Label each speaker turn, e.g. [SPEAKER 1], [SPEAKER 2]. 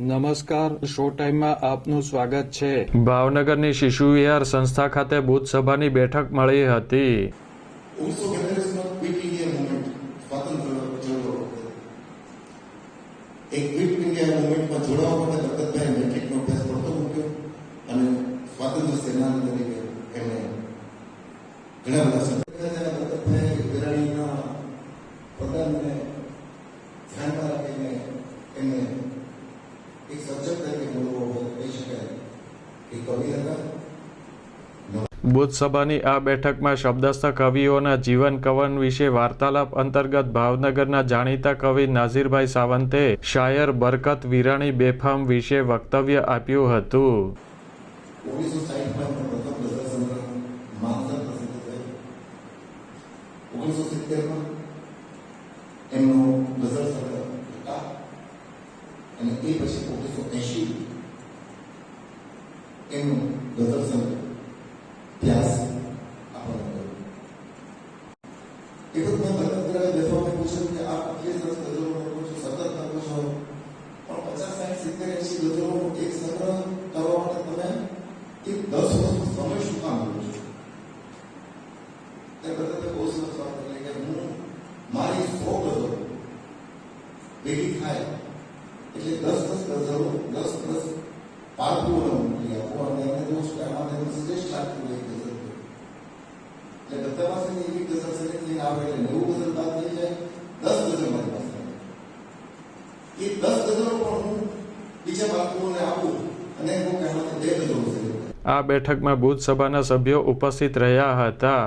[SPEAKER 1] નમસ્કાર શો ટાઈમમાં આપનું સ્વાગત છે.
[SPEAKER 2] ભાવનગરની શિશુ વિહાર સંસ્થા ખાતે બુથ સભાની બેઠક મળી હતી.
[SPEAKER 3] ઓગણીસો બેતાલીસમાં ક્વિટ ઇન્ડિયા મુવમેન્ટ સ્વાતંત્ર્ય ચળવળ વખતે એક ક્વિટ ઇન્ડિયા મુવમેન્ટમાં જોડાવા માટે ભગતભાઈ મેટ્રિકનો અભ્યાસ પડતો મૂક્યો અને સ્વાતંત્ર્ય સેનાની તરીકે એમણે ઘણા બધા કવિ હતા
[SPEAKER 2] બુથ સભાની આ બેઠકમાં શબ્દસ્થ કવિઓના જીવન કવન વિશે વાર્તાલાપ અંતર્ગત ભાવનગરના જાણીતા કવિ નાઝીરભાઈ સાવંતે શાયર બરકત વિરાણી બેફામ વિશે વક્તવ્ય આપ્યું હતું.
[SPEAKER 3] ઓગણીસો સાહીઠમાં પ્રથમ એમનો ગઝલ સંગ્રહ અને એ પછી ઓગણીસો એંશી એમનું ગઝલ સંગ્રહ વ્યાસ આપણને મળ્યો એ વખત મેં ભરત વિરાય બેફામને પૂછ્યું કે આપ આટલી સરસ ગઝલો લખો છો સતત લખો છો પણ પચાસ સાઠ સિત્તેર એંશી ગઝલોનો એક સંગ્રહ કરવા માટે તમે એ દસ વર્ષનો સમય શું કામ લો છો તે બધા બહુ સરસ વાત કરી કે હું મારી સો ગઝલો ભેગી થાય એટલે દસ દસ ગઝલો દસ દસ પારકુઓને મોકલી આપો અને એમને જોઉં છું કે આમાં એમને શ્રેષ્ઠ લાગતું હોય ગઝલ એટલે બધા પાસેથી એવી ગઝલ સિલેક્ટ થઈને આવે એટલે નેવું ગઝલ બાદ થઈ જાય દસ ગઝલ મારી પાસે. એ દસ ગઝલો પણ હું બીજા બાળકોને આપું અને એમ કહું કે આમાંથી બે ગઝલો સિલેક્ટ
[SPEAKER 2] આ બેઠકમાં બુથ સભાના સભ્યો ઉપસ્થિત રહ્યા હતા